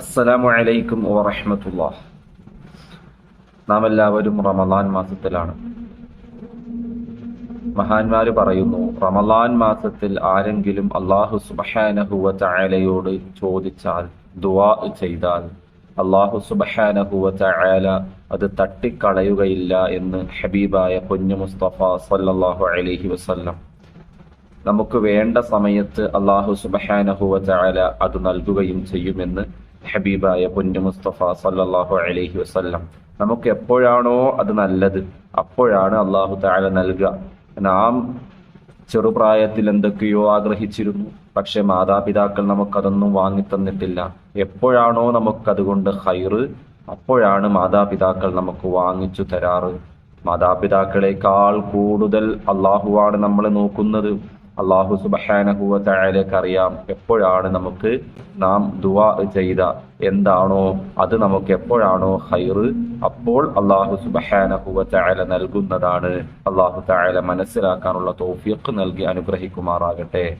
അസ്സലാമു അലൈക്കും വറഹമത്തുള്ള നാം എല്ലാവരും റമദാൻ മാസത്തിലാണ്. മഹാന്മാർ പറയുന്നു റമദാൻ മാസത്തിൽ ആരെങ്കിലും അള്ളാഹു സുബഹാനഹുവ ചായാലയോട് ചോദിച്ചാൽ ദുവാ ചെയ്താൽ അള്ളാഹു സുബഹാനഹുവ ചായാല അത് തട്ടിക്കളയുകയില്ല എന്ന് ഹബീബായ കുഞ്ഞു മുസ്തഫ സല്ലല്ലാഹു അലൈഹി വസല്ലം. നമുക്ക് വേണ്ട സമയത്ത് അള്ളാഹു സുബഹാനഹുവ ചായാല അത് നൽകുകയും ചെയ്യുമെന്ന് ഹബീബായ പൊന്നു മുസ്തഫ സല്ലാഹു അലഹി വസല്ലം. നമുക്ക് എപ്പോഴാണോ അത് നല്ലത് അപ്പോഴാണ് അള്ളാഹു താല നൽകുക. നാം ചെറുപ്രായത്തിൽ എന്തൊക്കെയോ ആഗ്രഹിച്ചിരുന്നു പക്ഷെ മാതാപിതാക്കൾ നമുക്കതൊന്നും വാങ്ങിത്തന്നിട്ടില്ല. എപ്പോഴാണോ നമുക്കതുകൊണ്ട് ഹൈറ് അപ്പോഴാണ് മാതാപിതാക്കൾ നമുക്ക് വാങ്ങിച്ചു തരാറ്. മാതാപിതാക്കളെക്കാൾ കൂടുതൽ അള്ളാഹുവാണ് നമ്മളെ നോക്കുന്നത്. അള്ളാഹു സുബാനഹുവറിയാം എപ്പോഴാണ് നമുക്ക് നാം ദുവാ ചെയ്ത? എന്താണോ അത് നമുക്ക് എപ്പോഴാണോ ഹൈറ് അപ്പോൾ അള്ളാഹു സുബഹാനഹുവ തയാല നൽകുന്നതാണ്. അള്ളാഹു തായാല മനസ്സിലാക്കാനുള്ള തോഫിയക്ക് നൽകി അനുഗ്രഹിക്കുമാറാകട്ടെ.